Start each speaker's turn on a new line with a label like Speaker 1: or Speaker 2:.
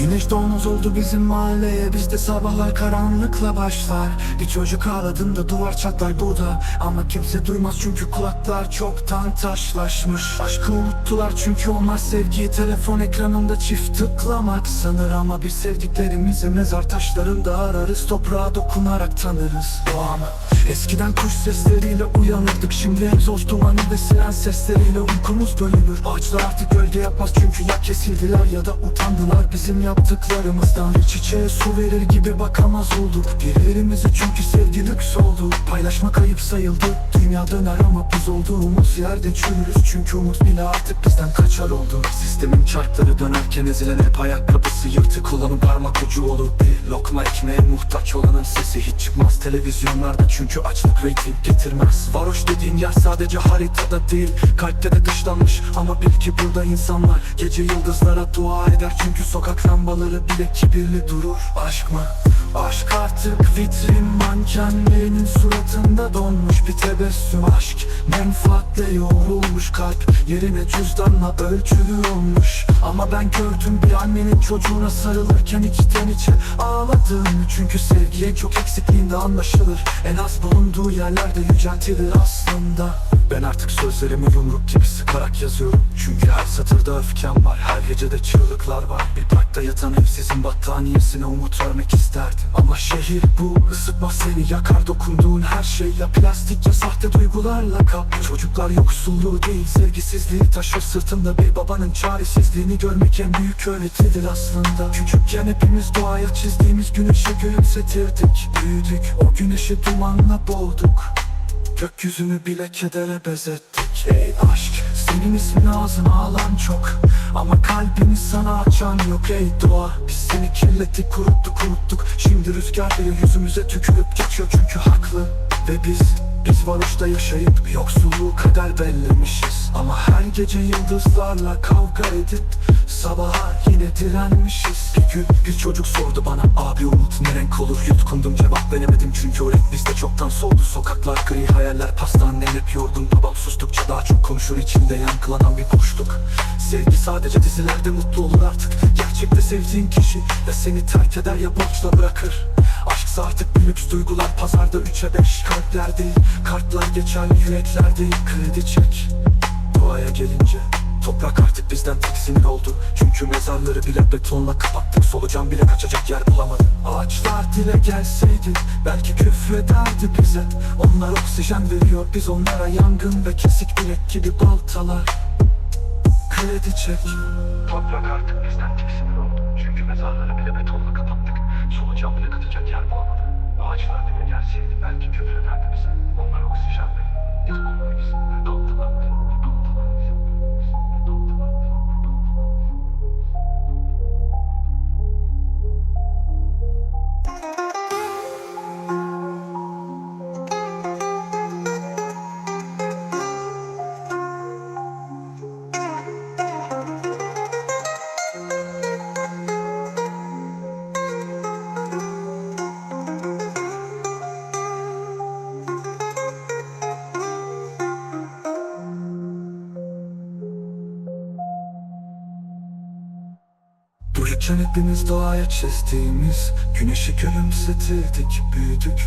Speaker 1: Güneş doğmaz oldu bizim mahalleye Bizde sabahlar karanlıkla başlar. Bir çocuk ağladığında duvar çatlar burada. Ama kimse duymaz çünkü kulaklar çoktan taşlaşmış. Aşkı unuttular çünkü onlar sevgiyi telefon ekranında çift tıklamak sanır. Ama biz sevdiklerimizi mezar taşlarında ararız Toprağa dokunarak tanırız. Doğanı Eskiden kuş sesleriyle uyanırdık. Şimdi egzoz dumanı ve siren sesleriyle uykumuz bölünür. Ağaçlar artık gölge yapmaz çünkü ya kesildiler ya da utandılar. Bizim yaptıklarımızdan bir çiçeğe su verir gibi bakamaz olduk. Birbirimizi çünkü sevgi lüks oldu. Paylaşmak ayıp sayıldı. Dünya döner ama biz olduğumuz yerde çürürüz. Çünkü umut bile artık bizden kaçar oldu. Sistemin çarkları dönerken ezilen hep ayakkabısı yırtık olanın parmak ucu olur Bir lokma ekmeğe muhtaç olanın sesi hiç çıkmaz televizyonlarda. Çünkü açlık reyting getirmez. Varoş dediğin yer sadece haritada değil Kalpte de dışlanmış. Ama bil ki burada insanlar Gece yıldızlara dua eder. Çünkü sokak lambaları bile kibirli durur Aşk mı? Aşk artık vitrin mankenlerinin suratında donmuş bir tebessüm. Aşk menfaatle yoğrulmuş kalp yerine cüzdanla ölçülü olmuş. Ama ben gördüm bir annenin çocuğuna sarılırken içten içe ağladığını Çünkü sevgi en çok eksikliğinde anlaşılır. En az bulunduğu yerlerde yüceltilir aslında ben artık sözlerimi yumruk gibi sıkarak yazıyorum. Çünkü her satırda öfkem var Her gecede çığlıklar var. Bir parkta yatan evsizin battaniyesine umut vermek isterdim. Ama şehir bu ısıtmaz seni yakar Dokunduğun her şeyle. Plastik ya sahte duygularla kaplı Çocuklar yoksulluğu değil sevgisizliği taşır. Sırtında Bir babanın çaresizliğini görmek en büyük öğretidir aslında. Küçükken hepimiz doğaya çizdiğimiz güneşe gülümsetirdik Büyüdük. O güneşi dumanla boğduk Gökyüzünü bile kedere bezettik. Ey aşk senin ismin ağzına alan çok. Ama kalbini sana açan yok. Ey doğa Biz seni kirlettik kuruttuk kuruttuk. Şimdi rüzgar diye yüzümüze tükürüp geçiyor. Çünkü haklı Ve biz biz varoşta yaşayıp yoksulluğu kader bellemişiz. Ama her gece yıldızlarla kavga edip Sabaha yine direnmişiz. Bir gün bir çocuk sordu bana Abi umut ne renk olur? Yutkundum cevap veremedim Çünkü o renk bizde çoktan soldu. Sokaklar gri hayaller pastanen hep yorgun Babam sustukça daha çok konuşur içimde yankılanan bir boşluk. Sevgi sadece dizilerde mutlu olur artık. Gerçekte sevdiğin kişi ya seni terk eder ya borçla bırakır Aşksa artık bir lüks duygular pazarda üçe beş Kalpler değil kartlar geçer yürekler değil kredi çek Doğaya gelince. Toprak artık bizden tiksinir oldu. Çünkü mezarları bile betonla kapattık. Solucan bile kaçacak yer bulamadı. Ağaçlar dile gelseydi Belki küfrederdi bize. Onlar oksijen veriyor Biz onlara yangın ve kesik bilek gibi baltalar. Kredi çek. Toprak artık bizden tiksinir oldu. Çünkü mezarları bile betonla bile kaçacak yer bulamadı. Ağaçlar dile gelseydi Uyurken hepimiz doğaya çizdiğimiz Güneşi gülümsetirdik büyüdük